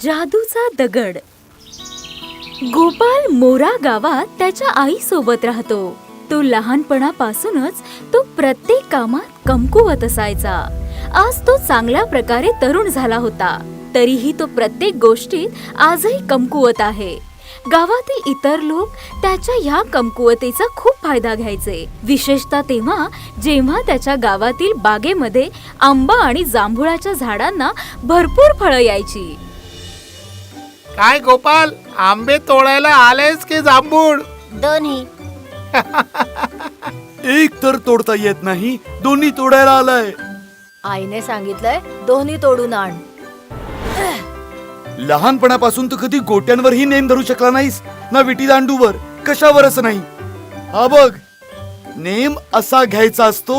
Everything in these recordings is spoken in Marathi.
जादूचा दगड. गोपाल मोरा गावात त्याच्या आई सोबत राहतो. तो लहानपणापासूनच तो प्रत्येक कामात कमकुवत असायचा. आज तो चांगल्या प्रकारे तरुण झाला होता. तरीही तो प्रत्येक गोष्टीत आजही कमकुवत आहे. गावातील इतर लोक त्याच्या ह्या कमकुवतेचा खूप फायदा घ्यायचे. विशेषतः तेव्हा जेव्हा त्याच्या गावातील बागेमध्ये आंबा आणि जांभुळाच्या झाडांना भरपूर फळं यायची. काय गोपाल आंबे तोडायला आलेस की जांभूळ? दोन्ही. एक तर तोडता येत नाही दोन्ही तोडायला आलाय. आईने सांगितलंय दोन्ही तोडून आण. लहानपणापासून तू कधी गोट्यांवरही नेम धरू शकला नाहीस ना विटी दांडूवर कशावरच नाही. हा बघ नेम असा घ्यायचा असतो.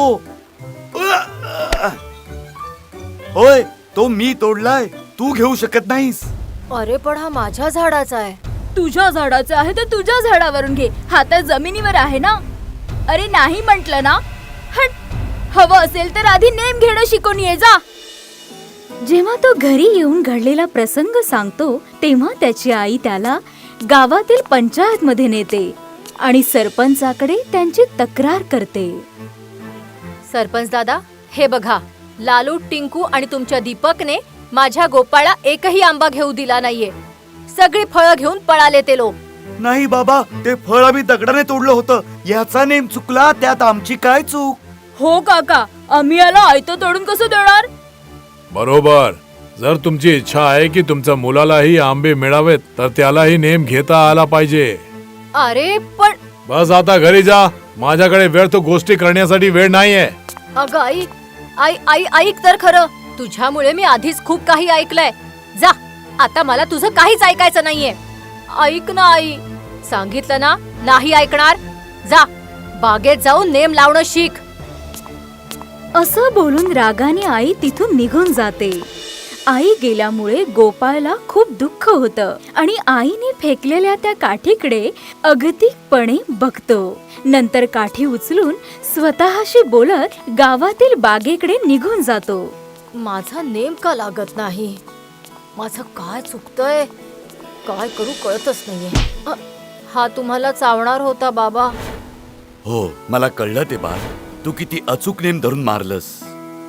होय तो मी तोडलाय तू घेऊ शकत नाहीस. अरे पण हा माझ्या झाडाचा आहे. तुझ्या झाडाचं आहे तर तुझ्या झाडावरून घे. हा तर जमिनीवर आहे ना? अरे नाही म्हंटल ना? हट. हवं असेल तर आधी नेम घेणं शिकून ये जा. जेव्हा तो घरी येऊन घडलेला प्रसंग सांगतो तेव्हा त्याची आई त्याला गावातील पंचायत मध्ये नेते आणि सरपंचाकडे त्यांची तक्रार करते. सरपंच दादा हे बघा. लालू टिंकू आणि तुमच्या दीपकने माझ्या गोपाळा एकही आंबा घेऊ दिला नाहीये. सगळी फळं घेऊन पळाले ते लोक. नाही बाबा ते फळ आम्ही दगडाने तोडलं होतं. याचा नेम चुकला त्यात आमची काय चूक? हो काका आम्ही याला आयतं तोडून कसं देणार? बरोबर. जर तुमची इच्छा आहे की तुमच्या मुलालाही आंबे मिळावेत तर त्यालाही नेम घेता आला पाहिजे. अरे पण बस आता घरी जा. माझ्याकडे वेळ तो गोष्टी करण्यासाठी वेळ नाहीये. अगं आई आई आई ऐक तर खरं. तुझ्यामुळे मी आधीच खूप काही ऐकलंय. जा आता मला तुझं काहीच ऐकायचं नाहीये. ऐक ना आई. सांगितलं ना नाही ऐकणार? जा बागेत जाऊन नेम लावणं शिक. असं बोलून रागाने आई तिथून निघून जाते. आई गेल्यामुळे गोपाळला खूप दुःख होतं आणि आईने फेकलेल्या त्या काठीकडे अगतिकपणे बघतो. नंतर काठी उचलून स्वतःशी बोलत गावातील बागेकडे निघून जातो. माझा नेम का लागत नाही. माझं काय चुकतंय? काय करू कळतच नाहीये. अ, हा तुम्हाला चावणार होता बाबा. हो मला कळलं ते बाळ. तू किती अचूक नेम धरून मारलंस.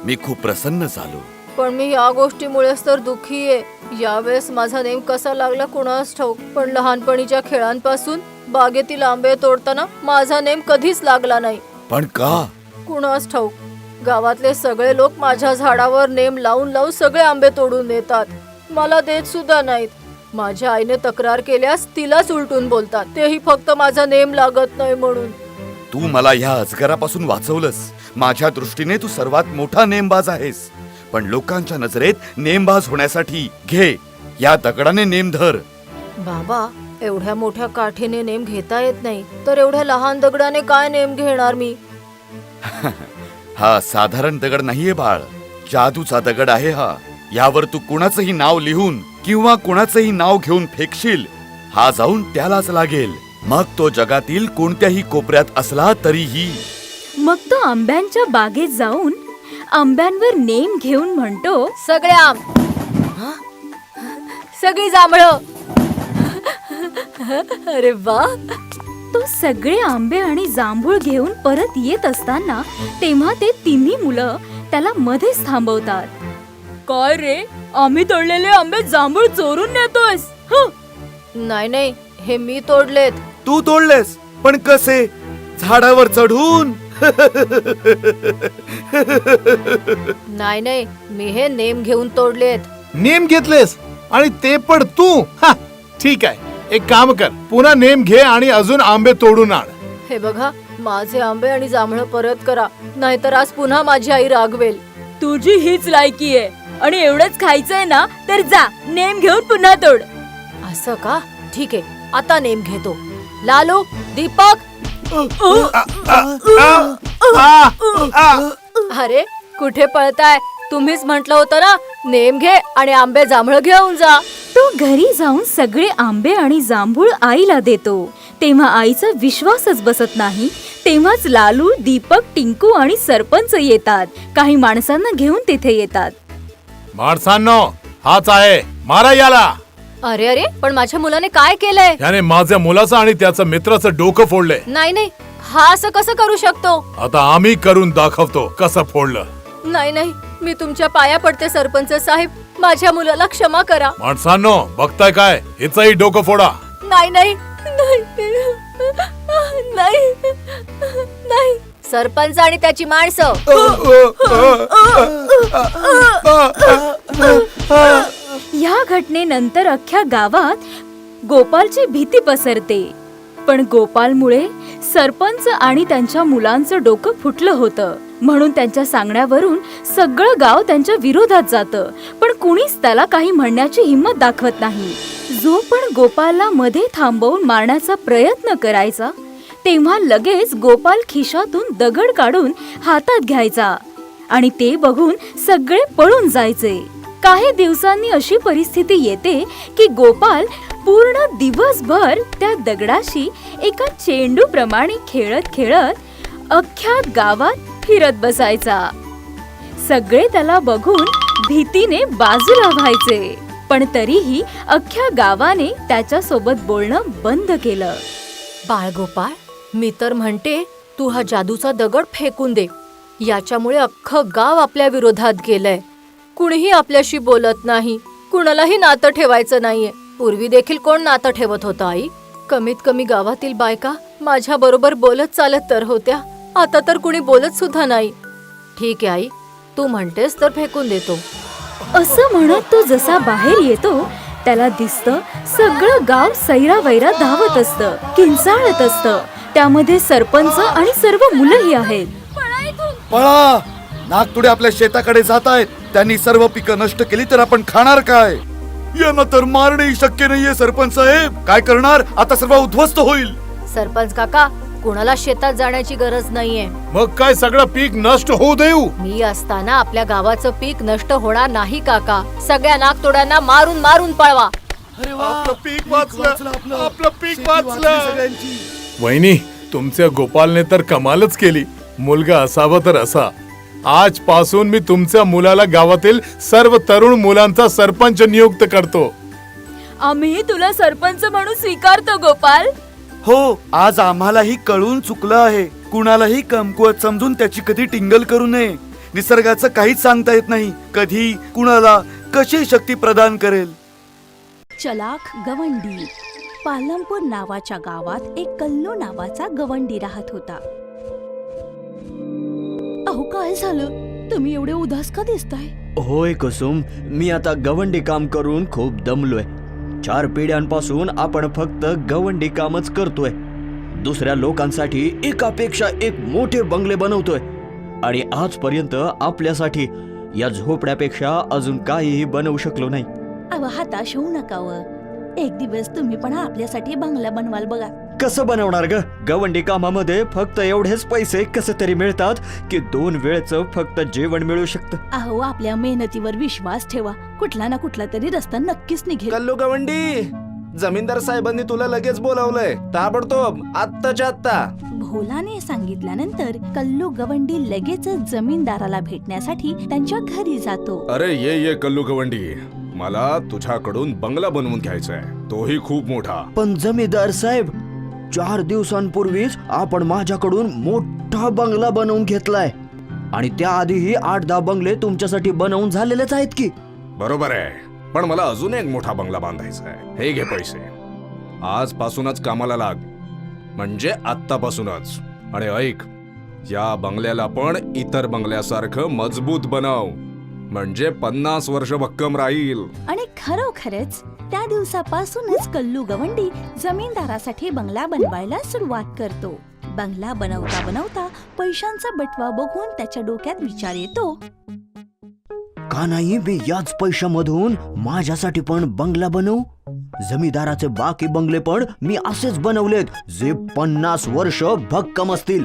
मी खूप प्रसन्न झालो. पण मी या गोष्टीमुळेच तर दुःखी आहे यावेळेस माझा नेम कसा लागला कुणास ठाऊक. पण लहानपणीच्या खेळांपासून बागेतील आंबे तोडताना माझा नेम कधीच लागला नाही. पण का? कुणास ठाऊक. गावातले सगळे लोक माझ्या झाडावर नेम लावून लावून सगळे आंबे तोडून देतात. मला देत सुद्धा नाहीत. माझ्या आईने तक्रार केल्यास तिलाच उलटून बोलतात. तेही फक्त माझा नेम लागत नाही म्हणून. तू मला ह्या अजगरापासून वाचवलंस. माझ्या दृष्टीने तू सर्वात मोठा नेमबाज आहेस. पण लोकांच्या नजरेत नेमबाज होण्यासाठी घे. या दगडाने नेम धर. बाबा एवढ्या मोठ्या काठीने नेम घेता येत नाही. तर एवढ्या लहान दगडाने काय नेम घेणार मी? हा साधारण दगड नाहीये बाळ. जादूचा दगड आहे हा. यावर तू कुणाचंही नाव लिहून किंवा कुणाचंही नाव घेऊन फेकशील हा जाऊन त्यालाच लागेल. मग तो जगातील कोणत्याही कोपऱ्यात असला तरीही. मग तो आंब्यांच्या बागेत जाऊन आंब्यांवर नेम घेऊन म्हणतो सगळे आम सगळी जांभळ. अरे वा. तो सगळे आंबे आणि जांभूळ घेऊन परत येत असताना तेव्हा ते तिन्ही मुलं त्याला मध्येच थांबवतात. काय रे? आम्ही तोडलेले आंबे जांभूळ चोरून नेतोयस. हं? नाही नाही हे मी तोडलेत. तू तोडलेस? पण कसे? झाडावर चढून. नाही नाही मी हे नेम घेऊन तोडलेत. नेम घेतलेस? आणि ते पण तू? हा ठीक आहे. एक काम कर पुन्हा नेम घे आणि अजून आंबे तोडून आण. हे बघा माझे आंबे आणि जांभळ परत करा नाहीतर आज पुन्हा माझी आई रागवेल. तुझी हीच लायकी आहे. आणि एवढंच खायचंय ना तर जा नेम घेऊन पुन्हा तोड. असं का? ठीक आहे आता नेम घेतो. लालू दीपक. आ, आ, अरे कुठे पळताय? तुम्हीच म्हंटल होतं ना नेम घे आणि आंबे जांभळ घेऊन जा. तो घरी जाऊन सगळे आंबे आणि जांभूळ आईला देतो. तेव्हा आईचा विश्वासच बसत नाही. तेव्हाच लालू दीपक टिंकू आणि सरपंच येतात. काही माणसांना घेऊन तिथे येतात. माणसांनो हाच आहे मारा याला अरे अरे पण माझ्या मुलाने काय केलंय? याने माझ्या मुलाचं आणि त्याचं मित्राचं डोकं फोडलंय नाही नाही हा असं कसं करू शकतो? आता आम्ही करून दाखवतो कसं फोडलं. नाही नाही मी तुमच्या पाया पडते सरपंच साहेब. माझ्या मुलाला क्षमा करा. माणसांनो बघताय काय? हिचंही डोकं फोडा. नाही नाही नाही नाही सरपंच आणि त्याची माणसं. या घटनेनंतर अख्ख्या गावात गोपालची भीती पसरते. पण गोपालमुळे सरपंच आणि त्यांच्या मुलांचं डोकं फुटलं होतं. म्हणून त्यांच्या सांगण्यावरून सगळं गाव त्यांच्या विरोधात जातं. पण कुणीच त्याला काही म्हणण्याची हिंमत दाखवत नाही. जो पण गोपालला मध्ये थांबवून मारण्याचा प्रयत्न करायचा तेव्हा लगेच गोपाल खिशातून दगड काढून हातात घ्यायचा आणि ते बघून सगळे पळून जायचे. काही दिवसांनी अशी परिस्थिती येते की गोपाल पूर्ण दिवसभर त्या दगडाशी एका चेंडूप्रमाणे खेळत खेळत अख्ख्या गावात फिरत बसायचा. सगळे त्याला बघून भीतीने बाजूला व्हायचे पण तरीही अख्ख्या गावाने त्याच्या सोबत बोलणं बंद केलं. बाळगोपाळ मी तर म्हणते तू हा जादूचा दगड फेकून दे. याच्यामुळे अख्खं गाव आपल्या विरोधात गेलंय. कुणीही आपल्याशी बोलत नाही कुणालाही नातं ठेवायचं नाहीये. पूर्वी देखील कोण नातं ठेवत होतं आई? कमीत कमी गावातील बायका माझ्या बरोबर बोलत चालत तर होत्या. आता तर कुणी बोलत सुद्धा नाही. ठीक आहे आई. तू म्हणतेस तर फेकून देतो. असं म्हणत तो जसा बाहेर येतो त्याला दिसतं सगळं गाव सैरावैरा धावत असतं किंचाळत असतं. त्यामध्ये सरपंच आणि सर्व मुलंही आहेत. पळा! नागतुडे आपल्या शेताकडे जात आहेत त्यांनी सर्व पिकं नष्ट केली तर आपण खाणार काय? यांना तर मारणे शक्य नाहीये सरपंच साहेब. काय करणार? आता सर्व उद्ध्वस्त होईल. सरपंच काका कुणाला शेतात जाण्याची गरज नाहीये. मग काय सगळं पीक नष्ट होऊ देऊ? मी असताना आपल्या गावाचं पीक नष्ट होणार नाही काका. सगळ्या नागतोड्यांना मारून मारून पळवा. आपलं पीक वाचलं. आपलं. पीक वाचलं वहिनी तुमच्या गोपालने तर कमालच केली. मुलगा असावा तर असा. आजपासून मी तुमच्या मुलाला गावातील सर्व तरुण मुलांचा सरपंच नियुक्त करतो. आम्ही तुला सरपंच म्हणून स्वीकारतो गोपाल. हो आज आम्हालाही कळून चुकलं आहे. कुणालाही कमकुवत समजून त्याची कधी टिंगल करू नये. निसर्गाचं काहीच सांगता येत नाही. कधी कुणाला कशी शक्ती प्रदान करेल? चलाख गवंडी. पालमपूर नावाच्या गावात एक कल्लू नावाचा गवंडी राहत होता. काय झालं? तुम्ही एवढे उदास का दिसताय? होय कुसुम मी आता गवंडी काम करून खूप दमलोय. चार पिढ्यांपासून आपण फक्त गवंडी कामच करतोय. दुसऱ्या लोकांसाठी एकापेक्षा एक मोठे बंगले बनवतोय. आणि आजपर्यंत आपल्यासाठी या झोपड्यापेक्षा अजून काहीही बनवू शकलो नाही. अहो हताश होऊ नका व. एक दिवस तुम्ही पण आपल्यासाठी बंगला बनवाल बघा. कसं बनवणार ग? गवंडी कामामध्ये फक्त एवढेच पैसे कसे तरी मिळतात की दोन वेळचं फक्त जेवण मिळू शकतं. अहो आपल्या मेहनतीवर विश्वास ठेवा. कुठला ना कुठला तरी रस्ता नक्कीच निघेल. कल्लू गवंडी जमीनदार साहेबांनी तुला लगेच बोलावलंय. ताबडतोब आत्ताच्या आत्ता. भोलाने सांगितल्यानंतर कल्लू गवंडी लगेचच जमीनदाराला भेटण्यासाठी त्यांच्या घरी जातो. अरे ये ये कल्लू गवंडी. मला तुझ्याकडून बंगला बनवून घ्यायचा आहे तोही खूप मोठा. पण जमीदार साहेब चार दिवसांपूर्वीच आपण माझ्याकडून मोठा बंगला बनवून घेतलाय. आणि त्याआधीही आठ दहा बंगले तुमच्यासाठी बनवून झालेलेच आहेत की. बरोबर आहे. पण मला अजून एक मोठा बंगला बांधायचा आहे. हे घे पैसे. आजपासूनच कामाला लाग. म्हणजे आत्तापासूनच. आणि ऐक या बंगल्याला पण इतर बंगल्यासारखं मजबूत बनव. म्हणजे पन्नास वर्ष भक्कम राहील. खरोखरच त्या दिवसापासूनच कल्लू गवंडी जमीनदारासाठी बंगला बनवायला सुरुवात करतो. बंगला बनवता बनवता पैशांचा बटवा बघून त्याच्या डोक्यात विचार येतो का नाही मी याच पैशामधून माझ्यासाठी पण बंगला बनवू? जमीदाराचे बाकी बंगले पण मी असेच बनवलेत जे पन्नास वर्ष भक्कम असतील.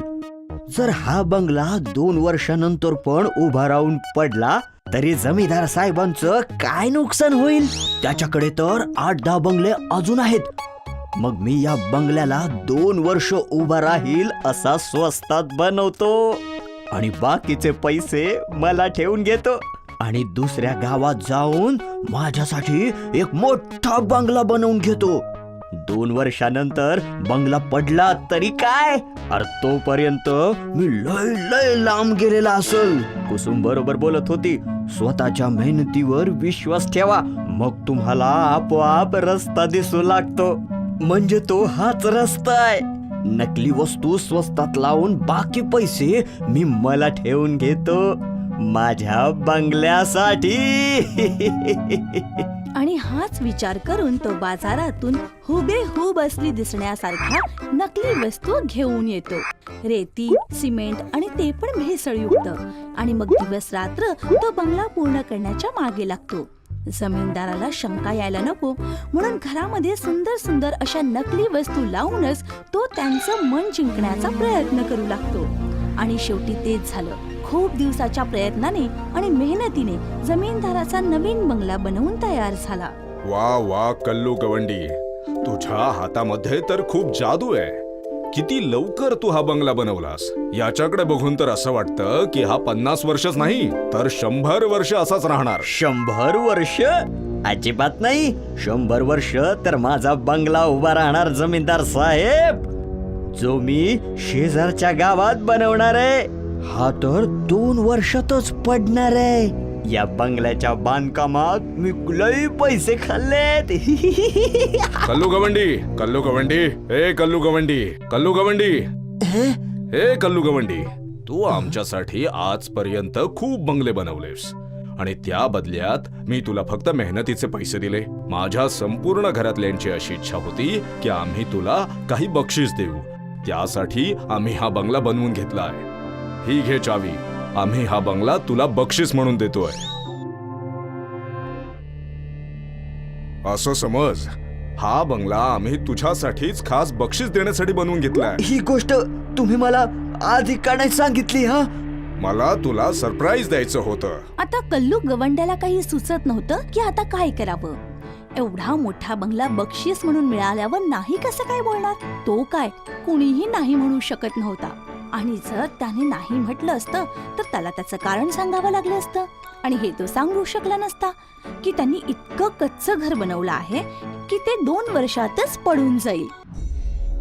जर हा बंगला दोन वर्षानंतर पण उभा राहून पडला तरी जमीदार साहेबांचं काय नुकसान होईल? त्याच्याकडे तर आठ दहा बंगले अजून आहेत. मग मी या बंगल्याला दोन वर्ष उभा राहील असा स्वस्तात बनवतो आणि बाकीचे पैसे मला ठेवून घेतो आणि दुसऱ्या गावात जाऊन माझ्यासाठी एक मोठा बंगला बनवून घेतो. दोन वर्षानंतर बंगला पडला तरी काय? अरे तोपर्यंत मी लय लय लांब गेलेला असल. कुसुम बरोबर बोलत होती स्वतःच्या मेहनतीवर विश्वास ठेवा मग तुम्हाला आपोआप रस्ता दिसू लागतो. म्हणजे तो हाच रस्ता आहे. नकली वस्तू स्वस्तात लावून बाकी पैसे मी मला ठेवून घेतो. माझ्या बंगल्यासाठी. आणि हाच विचार करून तो बाजारातून हुबेहूब असली दिसण्यासारख्या नकली वस्तू घेऊन येतो. रेती सिमेंट आणि ते पण भेसळयुक्त. आणि मग दिवस रात्र तो बंगला पूर्ण करण्याच्या मागे लागतो. जमीनदाराला शंका यायला नको म्हणून घरामध्ये सुंदर सुंदर अशा नकली वस्तू लावूनच तो त्यांचं मन जिंकण्याचा प्रयत्न करू लागतो. आणि शेवटी तेच झालं. खूप दिवसाच्या प्रयत्नाने आणि मेहनतीने जमीनदाराचा नवीन बंगला बनवून तयार झाला. वा वा कल्लू गवंडी. तुझ्या हातामध्ये तर खूप जादू आहे. किती लवकर तू हा बंगला बनवलास. याच्याकडे बघून तर असं वाटतं की हा पन्नास वर्षच नाही तर शंभर वर्ष असाच राहणार. शंभर वर्ष? अजिबात नाही. शंभर वर्ष तर माझा बंगला उभा राहणार जमीनदार साहेब. जो मी शेजारच्या गावात बनवणार आहे हा तर दोन वर्षातच पडणार आहे. या बंगल्याच्या बांधकामात मी लई पैसे खाल्लेत. कल्लू गवंडी कल्लू गवंडी ए कल्लू गवंडी कल्लू गवंडी. ए कल्लू गवंडी तू आमच्यासाठी आजपर्यंत खूप बंगले बनवलेस. आणि त्या बदल्यात मी तुला फक्त मेहनतीचे पैसे दिले. माझ्या संपूर्ण घरातल्यांची अशी इच्छा होती की आम्ही तुला काही बक्षीस देऊ. त्यासाठी आम्ही हा बंगला बनवून घेतला आहे ही घे चावी. आम्ही हा बंगला तुला बक्षीस म्हणून देतोय. असं समज हा बंगला आम्ही तुझ्यासाठीच खास बक्षीस देण्यासाठी बनवून घेतलाय. ही गोष्ट तुम्ही मला आधी का नाही सांगितली हा? मला तुला सरप्राईज द्यायचं होतं. आता कल्लू गवंड्याला काही सुचत नव्हतं की आता काय करावं? एवढा मोठा बंगला बक्षीस म्हणून मिळाल्यावर नाही कसं काय बोलणार? तो काय? कुणीही नाही म्हणू शकत नव्हता. आणि जर त्याने नाही म्हटलं असतं तर त्याला त्याचं कारण सांगावं लागलं असतं. आणि हे तो सांगू शकला नसता की त्यांनी इतकं कच्चं घर बनवलं आहे की ते दोन वर्षातच पडून जाईल.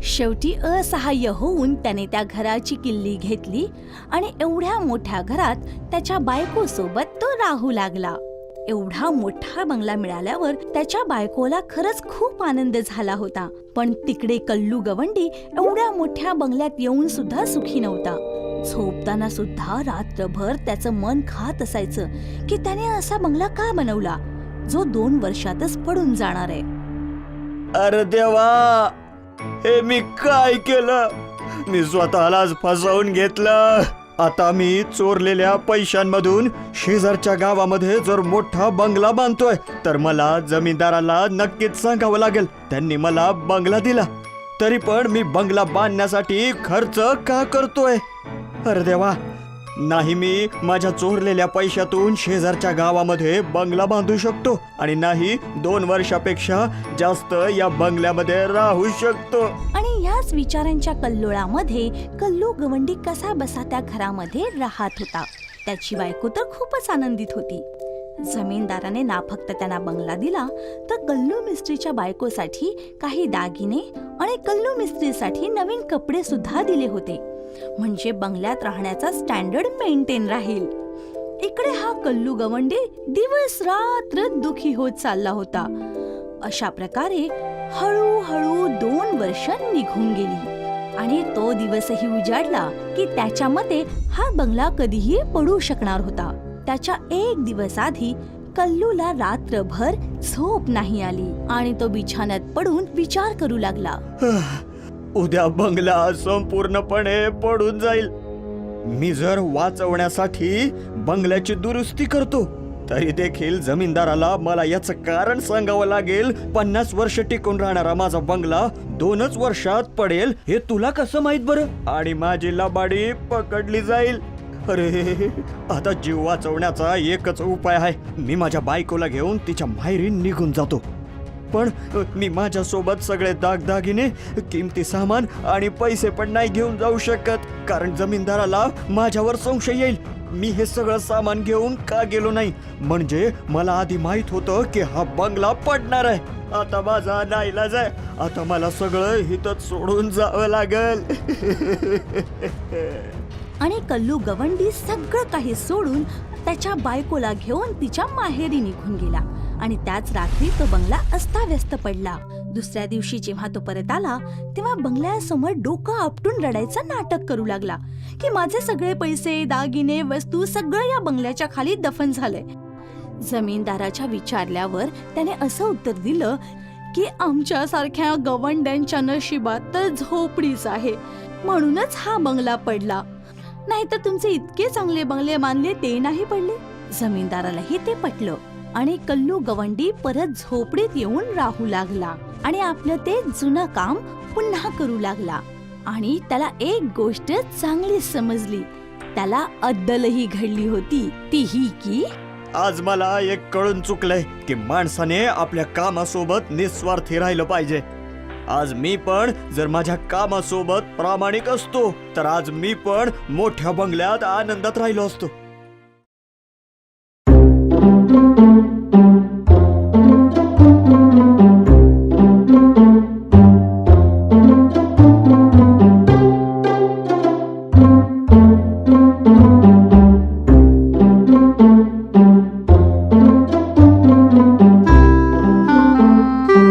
शेवटी असहाय्य होऊन त्याने त्या घराची किल्ली घेतली आणि एवढ्या मोठ्या घरात त्याच्या बायकोसोबत तो राहू लागला. एवढा मोठा बंगला मिळाल्यावर त्याच्या बायकोला खरंच खूप आनंद झाला होता. पण तिकडे कल्लू गवंडी एवढ्या मोठ्या बंगल्यात येऊन सुद्धा सुखी नव्हता. झोपताना सुद्धा रात्रभर त्याचं मन खात असायचं की त्याने असा बंगला का बनवला? जो दोन वर्षातच पडून जाणार आहे. अरे देवा! हे मी काय केलं? मी स्वतःलाच फसवून घेतलं. आता मी चोरलेल्या पैशांमधून शेजारच्या गावामध्ये जर मोठा बंगला बांधतोय तर मला जमीनदाराला नक्कीच सांगावं लागेल. त्यांनी मला बंगला दिला. तरी पण मी बंगला बांधण्यासाठी खर्च का करतोय? अरे देवा! नाही मी माझ्या चोरलेल्या पैशातून शेजारच्या गावामध्ये बंगला बांधू शकतो आणि नाही दोन वर्षापेक्षा जास्त या बंगल्यामध्ये राहू शकतो. आणि याच विचारांच्या कल्लोळामध्ये कल्लू गवंडी कसा बसा त्या घरामध्ये राहत होता. त्याची बायको तर खूपच आनंदित होती. जमीनदाराने ना फक्त त्यांना बंगला दिला तर कल्लू मिस्त्रीच्या बायकोसाठी काही दागिने आणि कल्लू मिस्त्रीसाठी नवीन कपडे सुद्धा दिले होते. म्हणजे बंगल्यात राहण्याचा स्टँडर्ड मेंटेन राहील. इकडे हा कल्लू गवंडी दिवस रात्र दुखी होत चालला होता. अशा प्रकारे हळूहळू दोन वर्ष निघून गेली. आणि तो दिवसही उजाडला की त्याच्या मते हा बंगला कधीही पडू शकणार होता. त्याच्या एक दिवस आधी कल्लूला रात्रभर झोप नाही आली आणि तो बिछाण्यात पडून विचार करू लागला. उद्या बंगला संपूर्णपणे पडून जाईल. मी जर वाचवण्यासाठी बंगल्याची दुरुस्ती करतो तरी देखील जमीनदाराला मला याचं कारण सांगावं लागेल. पन्नास वर्ष टिकून राहणारा माझा बंगला दोनच वर्षात पडेल हे तुला कसं माहीत बरं? आणि माझी लबाडी पकडली जाईल. अरे आता जीव वाचवण्याचा एकच उपाय आहे. मी माझ्या बायकोला घेऊन तिच्या माहेरी निघून जातो. पण मी माझ्या सोबत सगळे दागदागिने किमती सामान आणि पैसे पण नाही घेऊन जाऊ शकत कारण जमीनदाराला माझ्यावर संशय येईल. मी हे सगळं सामान घेऊन का गेलो नाही? म्हणजे मला आधी माहीत होतं की हा बंगला पडणार आहे. आता माझा नाईलाज आहे. आता मला सगळं हितच सोडून जावं लागल. आणि कल्लू गवंडी सगळं काही सोडून त्याच्या बायकोला घेऊन तिच्या माहेरी निघून गेला. आणि त्याच रात्री तो बंगला अस्ताव्यस्त पडला. दुसऱ्या दिवशी जेव्हा तो परत आला तेव्हा बंगल्यासमोर डोकं आपटून रडायचं नाटक करू लागला की माझे सगळे पैसे दागिने वस्तू सगळं या बंगल्याच्या खाली दफन झालंय. जमीनदाराच्या विचारल्यावर त्याने असं उत्तर दिलं की आमच्यासारख्या गवंड्यांच्या नशिबात तर झोपडीच आहे. म्हणूनच हा बंगला पडला. नाहीतर तुमचे इतके चांगले बंगले मानले ते नाही पडले. जमीनदारालाही ते पटलं. आणि कल्लू गवंडी परत झोपडीत येऊन राहू लागला आणि आपलं ते जुनं काम पुन्हा करू लागला. आणि त्याला एक गोष्ट चांगली समजली. त्याला अद्दलही घडली होती. ती ही की? आज मला एक कळून चुकलंय की माणसाने आपल्या कामासोबत निस्वार्थी राहिलं पाहिजे. आज मी पण जर माझ्या कामासोबत प्रामाणिक असतो तर आज मी पण मोठ्या बंगल्यात आनंदात राहिलो असतो.